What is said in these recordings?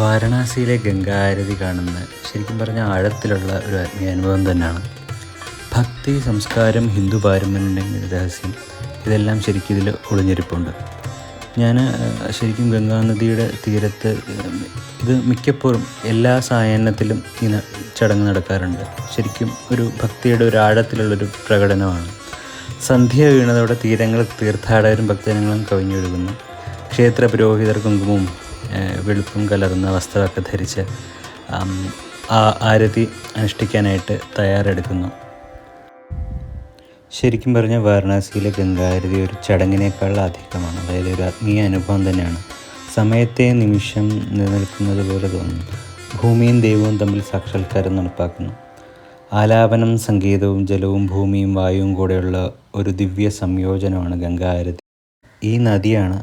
വാരണാസിയിലെ ഗംഗാരതി കാണുന്ന ശരിക്കും പറഞ്ഞ ആഴത്തിലുള്ള ഒരു ആത്മീയ അനുഭവം തന്നെയാണ്. ഭക്തി സംസ്കാരം ഹിന്ദു പാരമ്പര്യത്തിന്റെ രഹസ്യം ഇതെല്ലാം ശരിക്കും ഇതിൽ ഒളിഞ്ഞിരിപ്പുണ്ട്. ഞാൻ ശരിക്കും ഗംഗാനദിയുടെ തീരത്ത് ഇത് മിക്കപ്പോഴും എല്ലാ സായാഹ്നത്തിലും ഇങ്ങനെ ചടങ്ങ് നടക്കാറുണ്ട്. ശരിക്കും ഒരു ഭക്തിയുടെ ഒരു ആഴത്തിലുള്ളൊരു പ്രകടനമാണ്. സന്ധ്യ വീണതോടെ തീരങ്ങൾ തീർത്ഥാടകരും ഭക്തജനങ്ങളും കവിഞ്ഞൊഴുകുന്നു. ക്ഷേത്ര പുരോഹിതർ കുങ്കുമവും വെളുപ്പും കലർന്ന വസ്ത്രമൊക്കെ ധരിച്ച് ആരതി അനുഷ്ഠിക്കാനായിട്ട് തയ്യാറെടുക്കുന്നു. ശരിക്കും പറഞ്ഞാൽ വാരണാസിയിലെ ഗംഗാരതി ഒരു ചടങ്ങിനേക്കാൾ അധികമാണ്. അതായത് ഒരു ആത്മീയ അനുഭവം തന്നെയാണ്. സമയത്തെ നിമിഷം നിലനിൽക്കുന്നത് പോലെ തോന്നുന്നു. ഭൂമിയും ദൈവവും തമ്മിൽ സാക്ഷാത്കാരം നടപ്പാക്കുന്നു. ആലാപനം സംഗീതവും ജലവും ഭൂമിയും വായുവും കൂടെയുള്ള ഒരു ദിവ്യ സംയോജനമാണ് ഗംഗാ ആരതി ഈ നദിയാണ്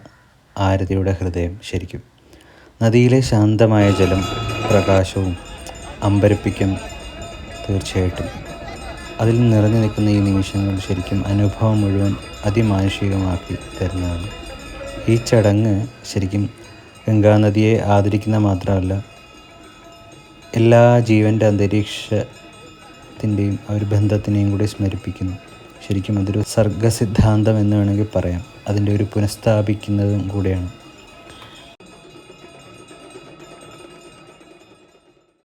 ആരതിയുടെ ഹൃദയം ശരിക്കും. നദിയിലെ ശാന്തമായ ജലം പ്രകാശവും അമ്പരപ്പിക്കും തീർച്ചയായിട്ടും. അതിൽ നിറഞ്ഞു നിൽക്കുന്ന ഈ നിമിഷങ്ങൾ ശരിക്കും അനുഭവം മുഴുവൻ അതിമാനുഷികമാക്കി തരുന്നതാണ്. ഈ ചടങ്ങ് ശരിക്കും ഗംഗാനദിയെ ആദരിക്കുന്ന മാത്രമല്ല എല്ലാ ജീവന്റെ അന്തരീക്ഷത്തിന്റെയും ഒരു ബന്ധത്തിനെയും കൂടി സ്മരിപ്പിക്കുന്നു. ശരിക്കും അതൊരു സർഗസിദ്ധാന്തം എന്ന് വേണമെങ്കിൽ പറയാം. അതിന്റെ ഒരു പുനഃസ്ഥാപിക്കുന്നതും കൂടെയാണ്.